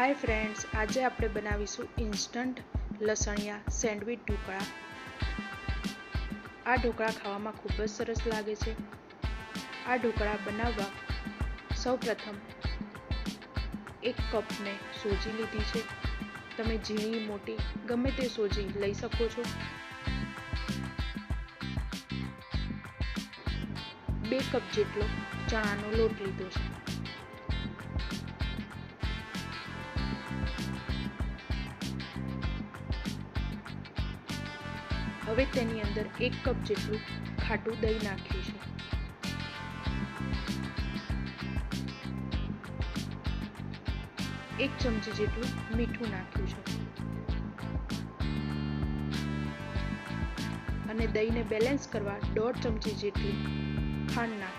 Hi friends, આજે આપણે બનાવીશું ઇન્સ્ટન્ટ લસણિયા સેન્ડવિચ ઢોકળા. આ ઢોકળા ખાવામાં ખૂબ જ સરસ લાગે છે. આ ઢોકળા બનાવવા સૌપ્રથમ એક કપ મેં સોજી લીધી છે. તમે ઝીણી, મોટી, ગમે તે સોજી લઈ શકો છો. બે કપ જેટલો ચણાનો લોટ લીધો છે. હવે તેની અંદર એક કપ જેટલું ખાટું દહીં નાખ્યું છે. એક ચમચી જેટલું મીઠું નાખ્યું છે. અને દહીંને બેલેન્સ કરવા દોઢ ચમચી જેટલી ખાંડ નાખી.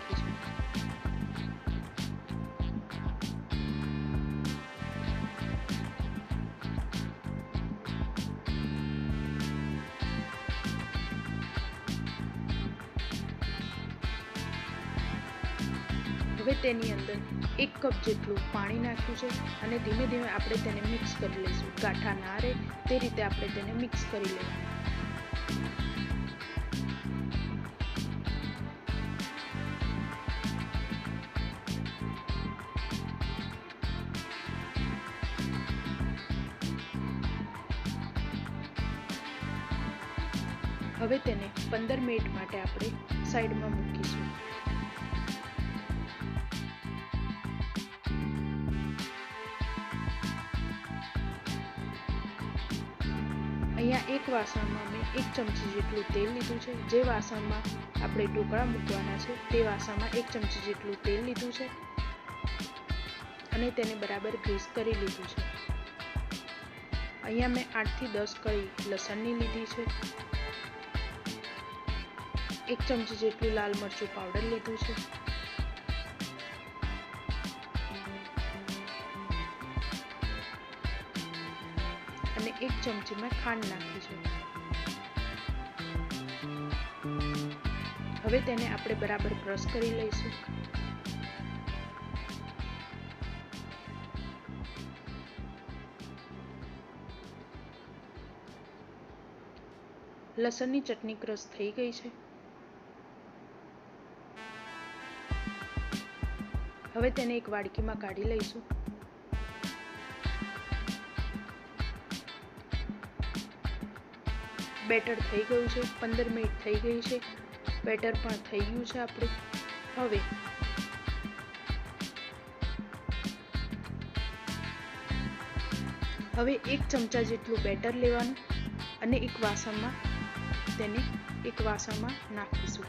હવે તેની અંદર એક કપ જેટલું પાણી નાખ્યું છે અને ધીમે ધીમે આપણે તેને મિક્સ કરી લઈશું. ગાંઠા ના રહે તે રીતે આપણે તેને મિક્સ કરી લઈશું. હવે તેને પંદર મિનિટ માટે આપણે સાઈડમાં મૂકીશું. અહીંયા એક વાસણમાં મેં એક ચમચી જેટલું તેલ લીધું છે. જે વાસણમાં આપણે ઢોકળા મૂકવાના છે, તે વાસણમાં એક ચમચી જેટલું તેલ લીધું છે અને તેને બરાબર ગ્રીસ કરી લીધું છે. અહીંયા મેં આઠથી દસ કળી લસણની લીધી છે. એક ચમચી જેટલું લાલ મરચું પાવડર લીધું છે. એક ચમચી ખાંડ નાખી હવે તેને આપણે બરાબર ક્રશ કરી લઈશું. લસણની ચટણી ક્રશ થઈ ગઈ છે. હવે તેને એક વાડકીમાં કાઢી લઈશું. બેટર થઈ ગયું છે, પંદર મિનિટ થઈ ગઈ છે, બેટર પણ થઈ ગયું છે આપણું. હવે હવે એક ચમચા જેટલું બેટર લેવાનું અને એક વાસણમાં તેને એક વાસણમાં નાખીશું.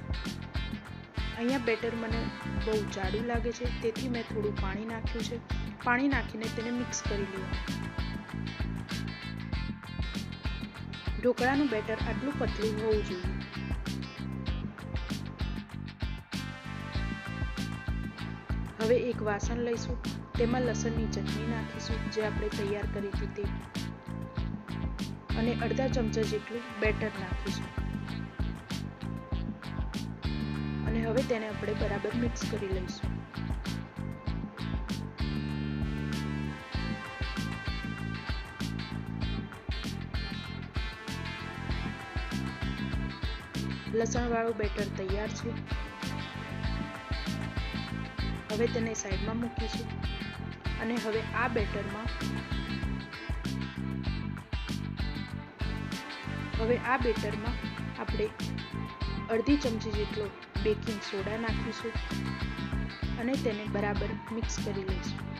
અહીંયા બેટર મને બહુ જાડું લાગે છે, તેથી મેં થોડું પાણી નાખ્યું છે. પાણી નાખીને તેને મિક્સ કરી લેવાનું. ઢોકળાનું બેટર આટલું પતલું હોવું જોઈએ. હવે એક વાસણ લઈશું, તેમાં લસણની ચટણી નાખીશું, જે આપણે તૈયાર કરી હતી તે. અને અડધા ચમચા જેટલું બેટર નાખીશું. અને હવે તેને આપણે બરાબર મિક્સ કરી લઈશું. લસણવાળું બેટર તૈયાર છે. હવે તેને સાઈડમાં મૂકીશું અને હવે આ બેટરમાં હવે આ બેટરમાં આપણે અડધી ચમચી જેટલો બેકિંગ સોડા નાખીશું અને તેને બરાબર મિક્સ કરી લઈશું.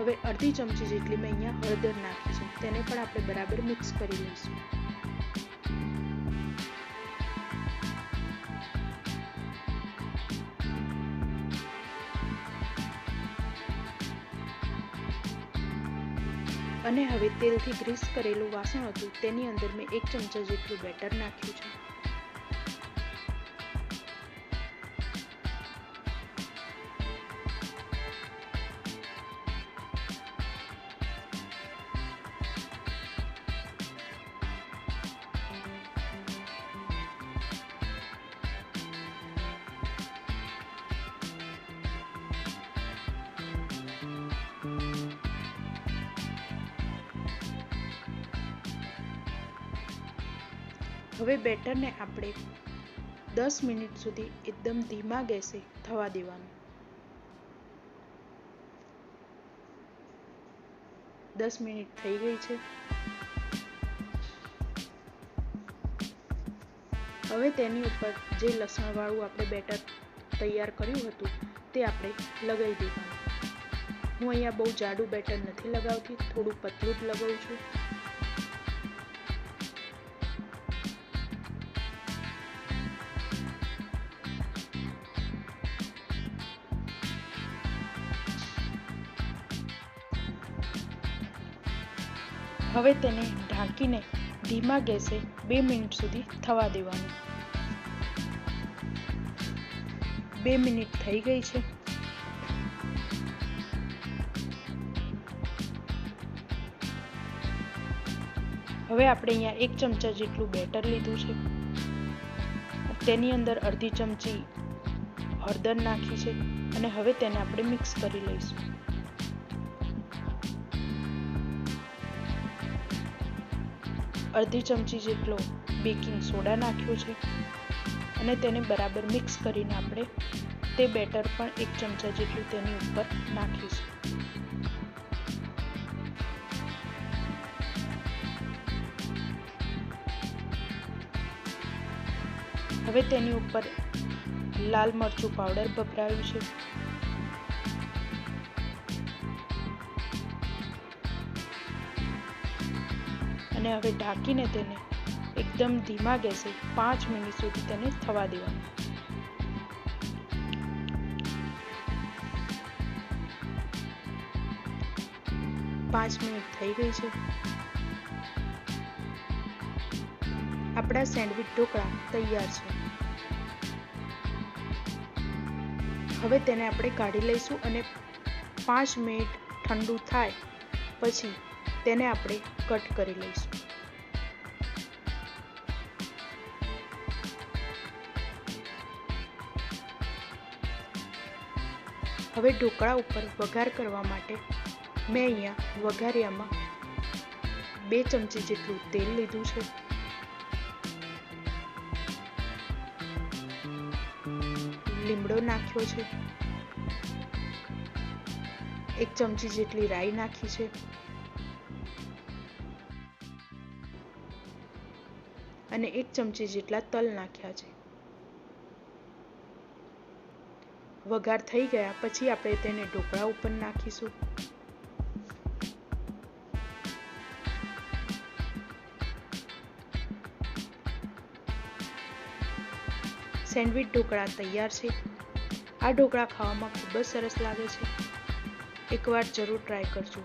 હવે અડધી ચમચી જેટલી મેં અહીંયા હળદર નાખી છે. તેને પણ આપણે બરાબર મિક્સ કરી લઈશું. અને હવે તેલથી ગ્રીસ કરેલું વાસણ હતું, તેની અંદર મેં એક ચમચા જેટલું બેટર નાખ્યું છે. હવે બેટરને આપણે દસ મિનિટ સુધી એકદમ ધીમા ગેસે થવા દેવાનું. દસ મિનિટ થઈ ગઈ છે. હવે તેની ઉપર જે લસણવાળું આપણે બેટર તૈયાર કર્યું હતું તે આપણે લગાવી દેવાનું. હું અહીંયા બહુ જાડું બેટર નથી લગાવતી, થોડું પતલું જ લગાવું છું. હવે તેને ઢાંકીને ધીમા ગેસે બે મિનિટ સુધી થવા દેવાનું. બે મિનિટ થઈ ગઈ છે. હવે આપણે અહીંયા એક ચમચા જેટલું બેટર લીધું છે. તેની અંદર અડધી ચમચી હળદર નાખી છે અને હવે તેને આપણે મિક્સ કરી લઈશું. અડધી ચમચી જેટલો બેકિંગ સોડા નાખ્યો છે અને તેને બરાબર મિક્સ કરીને આપણે તે બેટર પણ એક ચમચા જેટલું તેની ઉપર નાખીશું. હવે તેની ઉપર લાલ મરચું પાવડર ભભરાયું છે. અને હવે ઢાંકીને તેને એકદમ ધીમા ગેસે પાંચ મિનિટ સુધી તેને થવા દેવાનું. પાંચ મિનિટ થઈ ગઈ છે. આપણા સેન્ડવિચ ઢોકળા તૈયાર છે. હવે તેને આપણે કાઢી લઈશું અને પાંચ મિનિટ ઠંડુ થાય પછી તેને આપણે કટ કરી લઈશું. હવે ઢોકળા ઉપર વઘાર કરવા માટે મેં અહીંયા વઘારિયામાં બે ચમચી જેટલું તેલ લીધું છે. લીમડો નાખ્યો છે. એક ચમચી જેટલી રાઈ નાખી છે. અને એક ચમચી જેટલા તલ નાખ્યા છે. વઘાર થઈ ગયા, પછી આપણે તેને ઢોકળા ઉપર નાખીશું. સેન્ડવિચ ઢોકળા તૈયાર છે. આ ઢોકળા ખાવામાં ખૂબ જ સરસ લાગે છે. એકવાર જરૂર ટ્રાય કરજો.